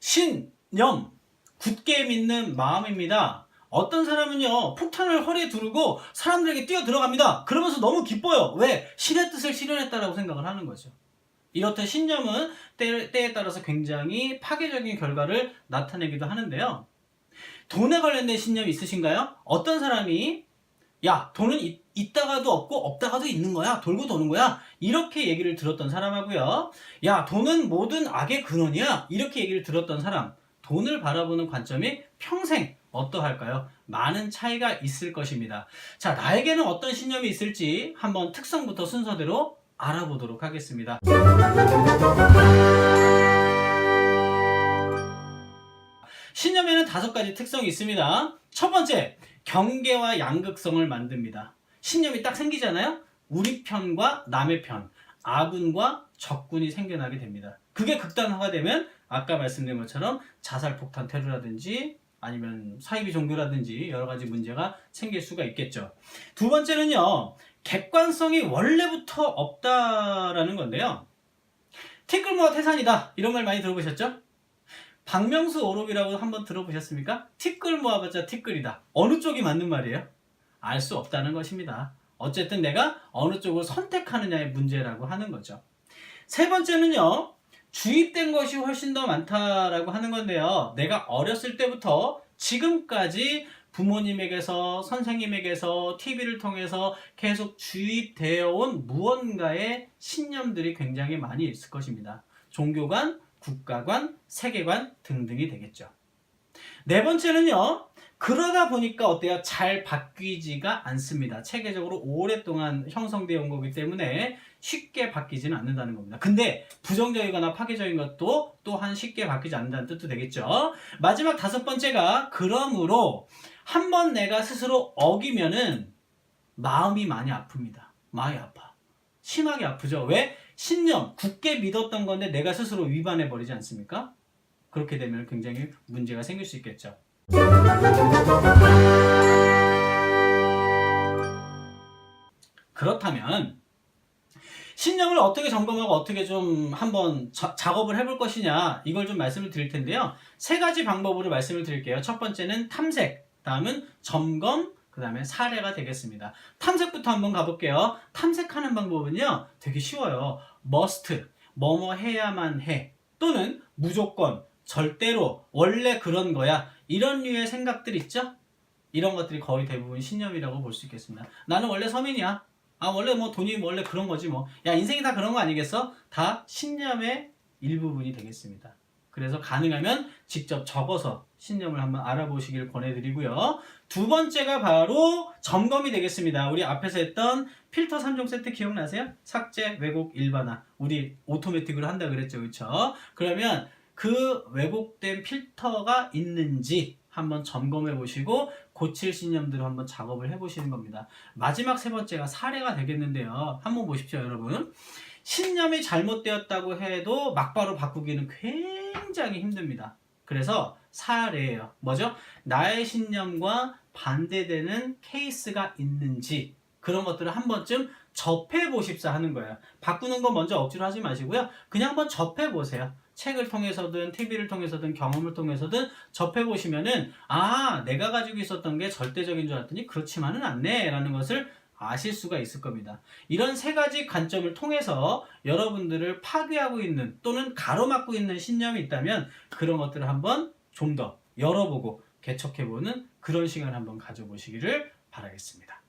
신념 굳게 믿는 마음입니다. 어떤 사람은요 폭탄을 허리에 두르고 사람들에게 뛰어 들어갑니다. 그러면서 너무 기뻐요. 왜? 신의 뜻을 실현했다라고 생각을 하는 거죠. 이렇듯 신념은 때, 때에 따라서 굉장히 파괴적인 결과를 나타내기도 하는데요. 돈에 관련된 신념이 있으신가요? 어떤 사람이 야 돈은 있, 있다가도 없고 없다가도 있는 거야. 돌고 도는 거야. 이렇게 얘기를 들었던 사람하고요. 야 돈은 모든 악의 근원이야. 이렇게 얘기를 들었던 사람. 돈을 바라보는 관점이 평생 어떠할까요? 많은 차이가 있을 것입니다. 자 나에게는 어떤 신념이 있을지 한번 특성부터 순서대로 알아보도록 하겠습니다. 신념에는 다섯 가지 특성이 있습니다. 첫 번째, 경계와 양극성을 만듭니다. 신념이 딱 생기잖아요? 우리 편과 남의 편, 아군과 적군이 생겨나게 됩니다. 그게 극단화가 되면 아까 말씀드린 것처럼 자살폭탄 테러라든지 아니면 사이비 종교라든지 여러 가지 문제가 생길 수가 있겠죠. 두 번째는요, 객관성이 원래부터 없다라는 건데요. 티끌모아 태산이다. 이런 말 많이 들어보셨죠? 박명수 오록이라고 한번 들어보셨습니까? 티끌 모아봤자 티끌이다. 어느 쪽이 맞는 말이에요? 알 수 없다는 것입니다. 어쨌든 내가 어느 쪽을 선택하느냐의 문제라고 하는 거죠. 세 번째는요, 주입된 것이 훨씬 더 많다라고 하는 건데요. 내가 어렸을 때부터 지금까지 부모님에게서, 선생님에게서, TV를 통해서 계속 주입되어 온 무언가의 신념들이 굉장히 많이 있을 것입니다. 종교관, 국가관, 세계관 등등이 되겠죠. 네 번째는요. 그러다 보니까 어때요? 잘 바뀌지가 않습니다. 체계적으로 오랫동안 형성되어 온 거기 때문에 쉽게 바뀌지는 않는다는 겁니다. 근데 부정적이거나 파괴적인 것도 또한 쉽게 바뀌지 않는다는 뜻도 되겠죠. 마지막 다섯 번째가 그러므로 한 번 내가 스스로 어기면은 마음이 많이 아픕니다. 많이 아파. 심하게 아프죠. 왜? 신념, 굳게 믿었던 건데 내가 스스로 위반해 버리지 않습니까? 그렇게 되면 굉장히 문제가 생길 수 있겠죠. 그렇다면 신념을 어떻게 점검하고 어떻게 좀 한번 자- 작업을 해볼 것이냐 이걸 좀 말씀을 드릴 텐데요. 세 가지 방법으로 말씀을 드릴게요. 첫 번째는 탐색, 다음은 점검, 그 다음에 사례가 되겠습니다. 탐색부터 한번 가볼게요. 탐색하는 방법은요, 되게 쉬워요. must, 뭐뭐 해야만 해. 또는 무조건, 절대로, 원래 그런 거야. 이런 류의 생각들 있죠? 이런 것들이 거의 대부분 신념이라고 볼 수 있겠습니다. 나는 원래 서민이야. 아, 원래 뭐 돈이 원래 그런 거지 뭐. 야, 인생이 다 그런 거 아니겠어? 다 신념의 일부분이 되겠습니다. 그래서 가능하면 직접 적어서 신념을 한번 알아보시길 권해드리고요. 두 번째가 바로 점검이 되겠습니다. 우리 앞에서 했던 필터 3종 세트 기억나세요? 삭제, 왜곡, 일반화. 우리 오토매틱으로 한다 그랬죠. 그렇죠? 그러면 그 왜곡된 필터가 있는지 한번 점검해 보시고 고칠 신념들을 한번 작업을 해 보시는 겁니다. 마지막 세 번째가 사례가 되겠는데요. 한번 보십시오, 여러분. 신념이 잘못되었다고 해도 막바로 바꾸기는 굉장히 힘듭니다. 그래서 사례예요. 뭐죠? 나의 신념과 반대되는 케이스가 있는지 그런 것들을 한 번쯤 접해 보십사 하는 거예요. 바꾸는 거 먼저 억지로 하지 마시고요. 그냥 한번 접해 보세요. 책을 통해서든 TV를 통해서든 경험을 통해서든 접해 보시면은 아 내가 가지고 있었던 게 절대적인 줄 알았더니 그렇지만은 않네라는 것을 아실 수가 있을 겁니다. 이런 세 가지 관점을 통해서 여러분들을 파괴하고 있는 또는 가로막고 있는 신념이 있다면 그런 것들을 한번 좀 더 열어보고 개척해보는 그런 시간을 한번 가져보시기를 바라겠습니다.